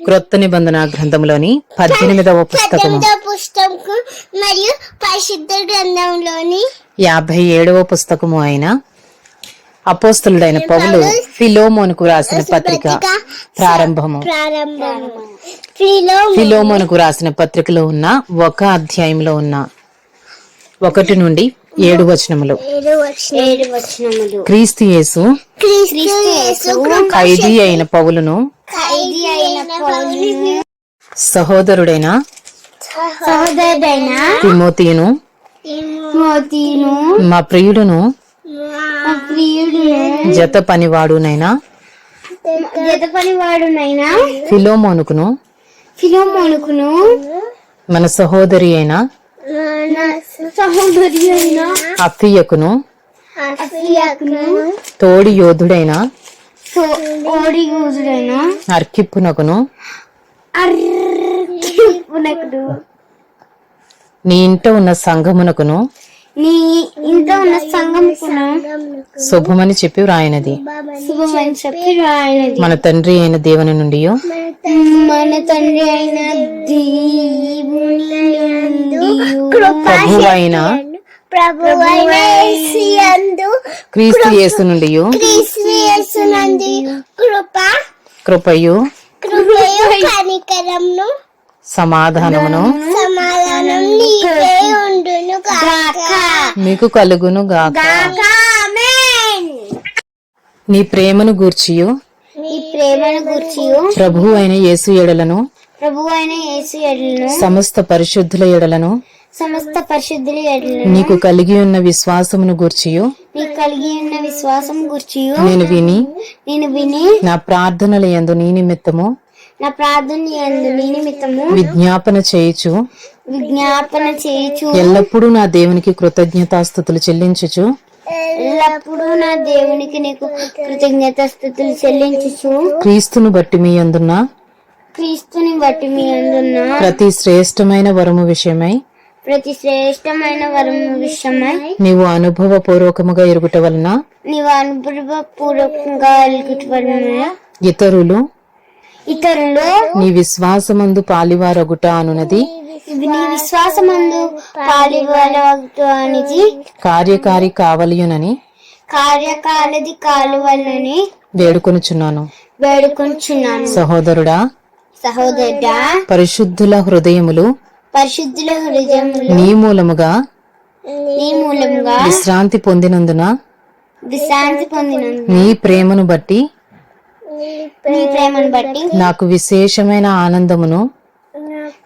క్రొత్త నిబంధన గ్రంథంలోని పద్దెనిమిదవ పుస్తకము. మరియు పరిశుద్ధ గ్రంథంలోని యాభై ఏడవ పుస్తకము అయిన అపోస్తులుడైన పౌలు ఫిలోమోనుకు రాసిన పత్రిక ప్రారంభము. ప్రారంభము. ఫిలో ఫిలోమోనుకు రాసిన పత్రికలో ఉన్న ఒక అధ్యాయంలో ఉన్న ఒకటి నుండి ఏడు వచనములు. క్రీస్తు యేసు ఖైదీ అయిన పౌలును ఖైదీ అయిన పౌలును సహోదరుడైన సహోదరుడైన మా ప్రియుడును. మా ప్రియుడును. జత పనివాడునైనా. జత పనివాడునైనా. ఫిలోమోనుకును. ఫిలోమోనుకును. మన సహోదరి అయిన సహోదరి అయిన అఫియకును. అఫియాకును. తోడి యోధుడైన యూజుడైన అర్కిప్పునకును. నీ ఇంట ఉన్న సంఘమునకును నీ ఇంత ఉన్న శుభమని చెప్పి వ్రాయనది. శుభమని చెప్పి రాయనది మన తండ్రి అయిన దేవుని నుండి మన తండ్రి అయిన అయిన ప్రభువైన క్రీస్తు యేసు నుండి క్రీస్తు యేసునందు కృప. కృపయు. కృపయు కనికరమును. సమాధానమును. సమాధానం నీకే ఉండును గాక. మీకు కలుగును గాక. ఆమేన్. నీ ప్రేమను గూర్చియు. ఈ ప్రేమను గుర్చియు. ప్రభు అయిన యేసు ఎడలను. ప్రభు అయిన యేసు ఎడలను. సమస్త పరిశుద్ధుల ఎడలను. సమస్త పరిశుద్ధుల నీకు కలిగి ఉన్న విశ్వాసమును గూర్చియు. నీకు కలిగి ఉన్న విశ్వాసం గుర్చియు. నేను విని నేను విని నా ప్రార్థనల యందు నీ నిమిత్తము నా ప్రార్థన యందు నీ నిమిత్తము విజ్ఞాపన చేయుచు. విజ్ఞాపన చేయుచు. ఎల్లప్పుడూ నా దేవునికి కృతజ్ఞతాస్థుతులు చెల్లించుచు. ఎల్లప్పుడూ నా దేవునికి నీకు కృతజ్ఞత స్థుతులు చెల్లించుచు. క్రీస్తును బట్టి మీ అందున్న క్రీస్తుని బట్టి మీ అందున్న ప్రతి శ్రేష్టమైన వరము విషయమై ప్రతి శ్రేష్టమైన వరము విషయమై నీవు అనుభవపూర్వకముగా ఎరుగుట వలన నీవు అనుభవ పూర్వకంగా ఎలుగుతున్న ఇతరులు ఇతరులు నీ విశ్వాసమందు పాలివారగుట అనునది. నీ విశ్వాసమందు పాలివలవుతానికి కార్యకారి కావలియునని కార్యకాలది కాలువలని వేడుకొనుచున్నాను. వేడుకొంచున్నాను సహోదరుడా సహోదరుడా పరిశుద్ధుల హృదయములు పరిశుద్ధుల నీ మూలముగా నీ మూలముగా విశ్రాంతి పొందినందున విశ్రాంతి పొందిన నీ ప్రేమను బట్టి ప్రేమను బట్టి నాకు విశేషమైన ఆనందమును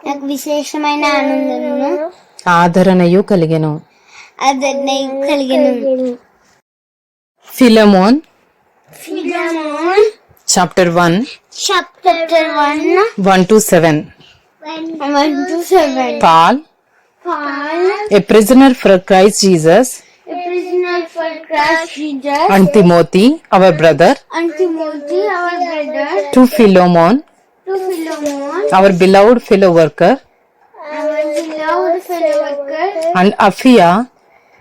నాకు విశేషమైన ఆనందమును ఆదరణయు కలిగను. ఆదరణయు కలిగెను. Philemon Philemon chapter one chapter one one two seven. Paul, Paul, a prisoner for Christ Jesus, a prisoner for Christ Jesus, and Timothy, our brother, and Timothy, our brother, to Philemon, to Philemon, our beloved fellow worker, our beloved fellow worker, and Aphia,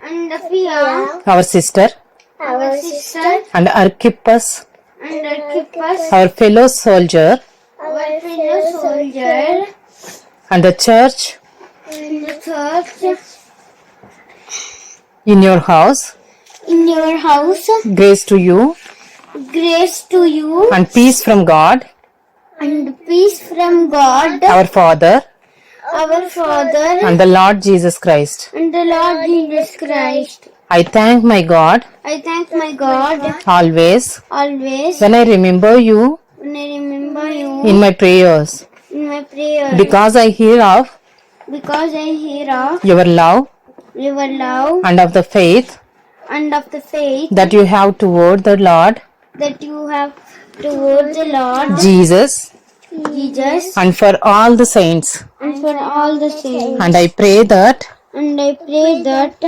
and Aphia, our sister, our sister, and Archippus, and Archippus, our fellow soldier, our fellow soldier, and the church? In the church. In your house? In your house. Grace to you. Grace to you. And peace from God. And peace from God. Our Father. Our Father. And the Lord Jesus Christ. And the Lord Jesus Christ. I thank my God. I thank my God. Always. Always. When I remember you. When I remember you. In my prayers my prayer because I hear of because I hear of your love your love and of the faith and of the faith that you have toward the Lord that you have toward the Lord Jesus Jesus and for all the saints. and for all the saints. And I pray that And I pray that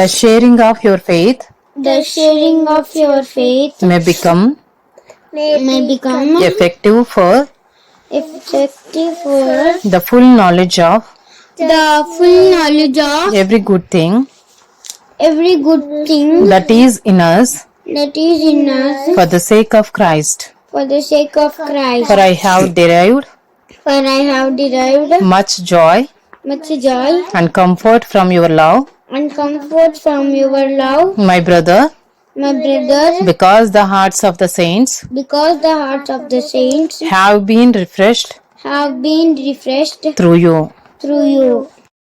the sharing of your faith the sharing of your faith may become may become effective for effective for the full knowledge of the full knowledge of every good thing every good thing that is in us that is in us for the sake of Christ. for the sake of Christ. For I have derived For I have derived much joy much joy and comfort from your love, and comfort from your love, my brother, my brother, because the hearts of the saints because the hearts of the saints have been refreshed have been refreshed through you. through you.